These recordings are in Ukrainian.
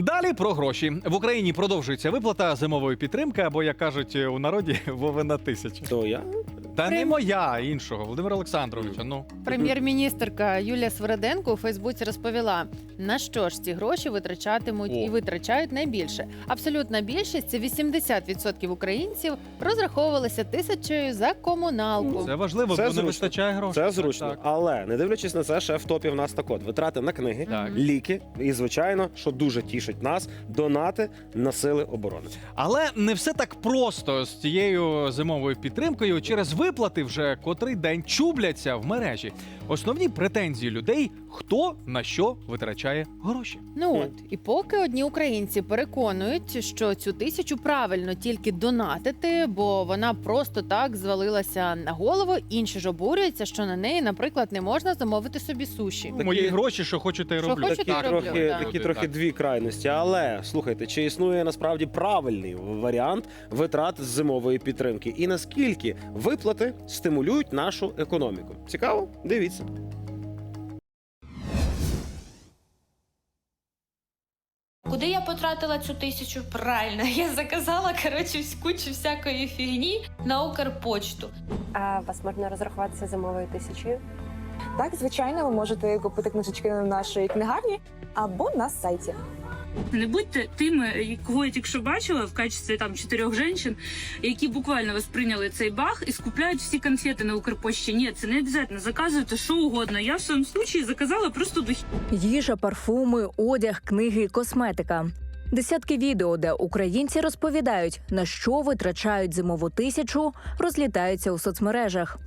Далі про гроші в Україні продовжується виплата зимової підтримки, або як кажуть у народі, Вовина тисяча. То я Та не Прям- моя, а іншого Володимира Олександровича. Ну Прем'єр-міністрка Юлія Свереденко у Фейсбуці розповіла, на що ж ці гроші витрачатимуть О. і витрачають найбільше. Абсолютна більшість це 80% українців розраховувалися тисячею за комуналку. це важливо, Це бо не зручно. вистачає грошей. це зручно. Так, Але не дивлячись на це, ще в топі в нас так от витрати на книги, так. ліки і, звичайно, що дуже тішить нас, донати на сили оборони. Але не все так просто з цією зимовою підтримкою. Через виплати вже котрий день чубляться в мережі. Основні претензії людей: хто на що витрачає гроші. Ну от і поки одні українці переконують, що цю тисячу правильно тільки донатити, бо вона просто так звалилася на голову. Інші ж обурюються, що на неї, наприклад, не можна замовити собі суші. Такі- Мої гроші, що хочете, і Що хочете, Такі роблю, трохи, да. такі трохи так. дві крайності. Але слухайте, чи існує насправді правильний варіант витрат з зимової підтримки? І наскільки виплати стимулюють нашу економіку? Цікаво? Дивіться. Куди я потратила цю тисячу? Правильно, я заказала коротше кучу всякої фігні на Укрпочту. А вас можна розрахуватися зимовою тисячею? Так, звичайно, ви можете купити книжечки на нашій книгарні або на сайті. Не будьте тими, кого я тільки що бачила в качестві там чотирьох жінок, які буквально восприйняли цей баг і скупляють всі конфети на Укрпошті. Ні, це не обов'язково. Заказуйте що угодно. Я в своєму случаї заказала просто духи. Їжа, парфуми, одяг, книги, косметика. Десятки відео, де українці розповідають, на що витрачають зимову тисячу, розлітаються у соцмережах.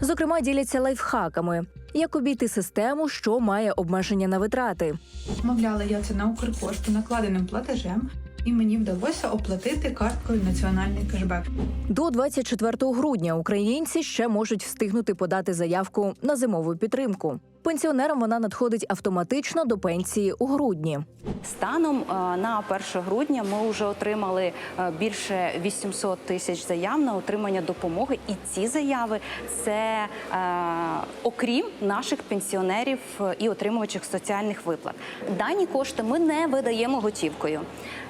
Зокрема, діляться лайфхаками, як обійти систему, що має обмеження на витрати. Мовляла я це на Укрпошту накладеним платежем, і мені вдалося оплатити карткою національний кешбек. До 24 грудня українці ще можуть встигнути подати заявку на зимову підтримку. Пенсіонерам вона надходить автоматично до пенсії у грудні. Станом е, на 1 грудня ми вже отримали е, більше 800 тисяч заяв на отримання допомоги, і ці заяви це е, окрім наших пенсіонерів е, і отримувачів соціальних виплат. Дані кошти ми не видаємо готівкою.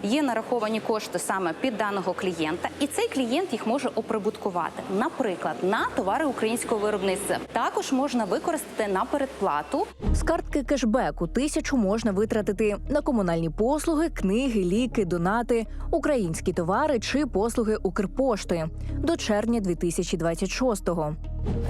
Є нараховані кошти саме під даного клієнта, і цей клієнт їх може оприбуткувати, наприклад, на товари українського виробництва. Також можна використати на передплату З картки кешбеку тисячу можна витратити на комунальні послуги, книги, ліки, донати, українські товари чи послуги Укрпошти до червня 2026-го.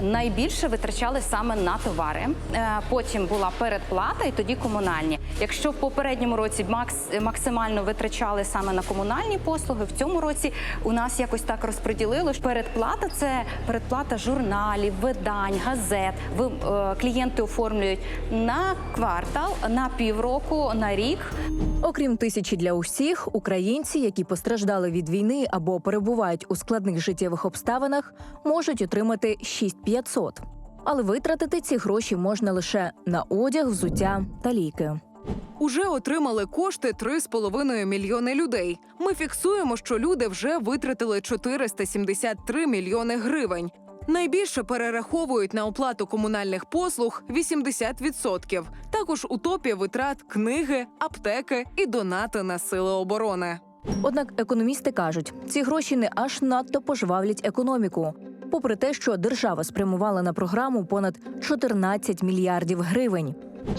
Найбільше витрачали саме на товари. Е, Потім була передплата, і тоді комунальні. Якщо в попередньому році макс максимально витрачали саме на комунальні послуги, в цьому році у нас якось так розподілило. що Передплата це передплата журналів, видань, газет. Ви е, клієнти оформлюють на квартал, на півроку, на рік. Окрім тисячі для усіх, українці, які постраждали від війни або перебувають у складних життєвих обставинах, можуть отримати 6500. Але витратити ці гроші можна лише на одяг, взуття та ліки. Уже отримали кошти 3,5 мільйони людей. Ми фіксуємо, що люди вже витратили 473 мільйони гривень. Найбільше перераховують на оплату комунальних послуг 80%. Також у топі витрат книги, аптеки і донати на сили оборони. Однак економісти кажуть, ці гроші не аж надто пожвавлять економіку. Попри те, що держава спрямувала на програму понад 14 мільярдів гривень.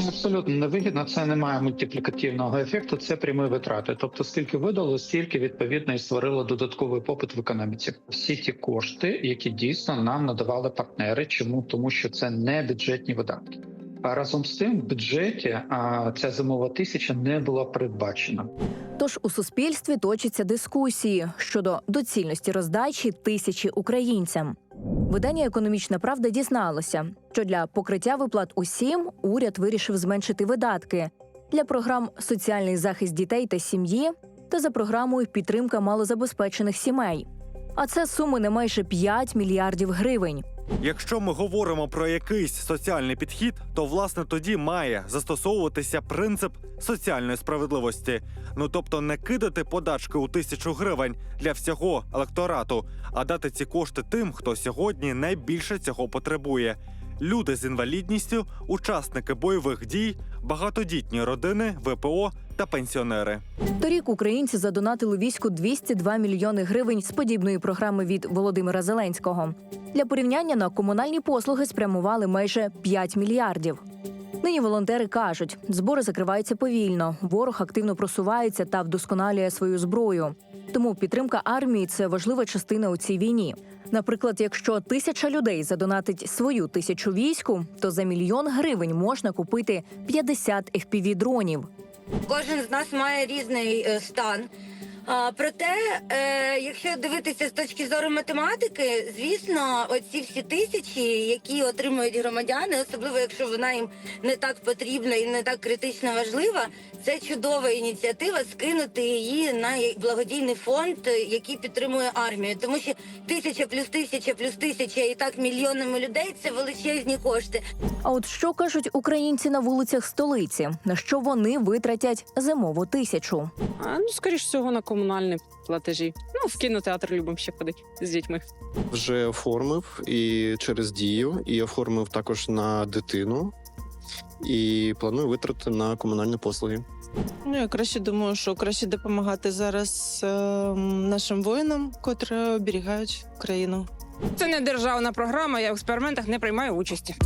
Абсолютно невигідно. Це не має мультиплікативного ефекту. Це прямі витрати. Тобто, скільки видало, стільки відповідно і створило додатковий попит в економіці. Всі ті кошти, які дійсно нам надавали партнери. Чому тому, що це не бюджетні видатки. А разом з тим, в бюджеті а, ця зимова тисяча не була передбачена. Тож у суспільстві точаться дискусії щодо доцільності роздачі тисячі українцям. Видання Економічна правда дізналося, що для покриття виплат усім уряд вирішив зменшити видатки для програм соціальний захист дітей та сім'ї та за програмою підтримка малозабезпечених сімей. А це суми не майже 5 мільярдів гривень. Якщо ми говоримо про якийсь соціальний підхід, то власне тоді має застосовуватися принцип соціальної справедливості. Ну тобто не кидати подачки у тисячу гривень для всього електорату, а дати ці кошти тим, хто сьогодні найбільше цього потребує. Люди з інвалідністю, учасники бойових дій, багатодітні родини, ВПО та пенсіонери. Торік українці задонатили війську 202 мільйони гривень з подібної програми від Володимира Зеленського. Для порівняння на комунальні послуги спрямували майже 5 мільярдів. Нині волонтери кажуть, збори закриваються повільно, ворог активно просувається та вдосконалює свою зброю. Тому підтримка армії це важлива частина у цій війні. Наприклад, якщо тисяча людей задонатить свою тисячу війську, то за мільйон гривень можна купити 50 FPV-дронів. Кожен з нас має різний е, стан. А, проте, е, якщо дивитися з точки зору математики, звісно, оці всі тисячі, які отримують громадяни, особливо якщо вона їм не так потрібна і не так критично важлива, це чудова ініціатива скинути її на благодійний фонд, який підтримує армію. Тому що тисяча плюс тисяча плюс тисяча і так мільйонами людей це величезні кошти. А от що кажуть українці на вулицях столиці, на що вони витратять зимову тисячу? А, ну, скоріш всього, на комунальні платежі. Ну, в кінотеатр любимо ще ходити з дітьми. Вже оформив і через дію, і оформив також на дитину. І планую витрати на комунальні послуги. Ну, я краще думаю, що краще допомагати зараз е, нашим воїнам, котрі оберігають країну. Це не державна програма, я в експериментах не приймаю участі.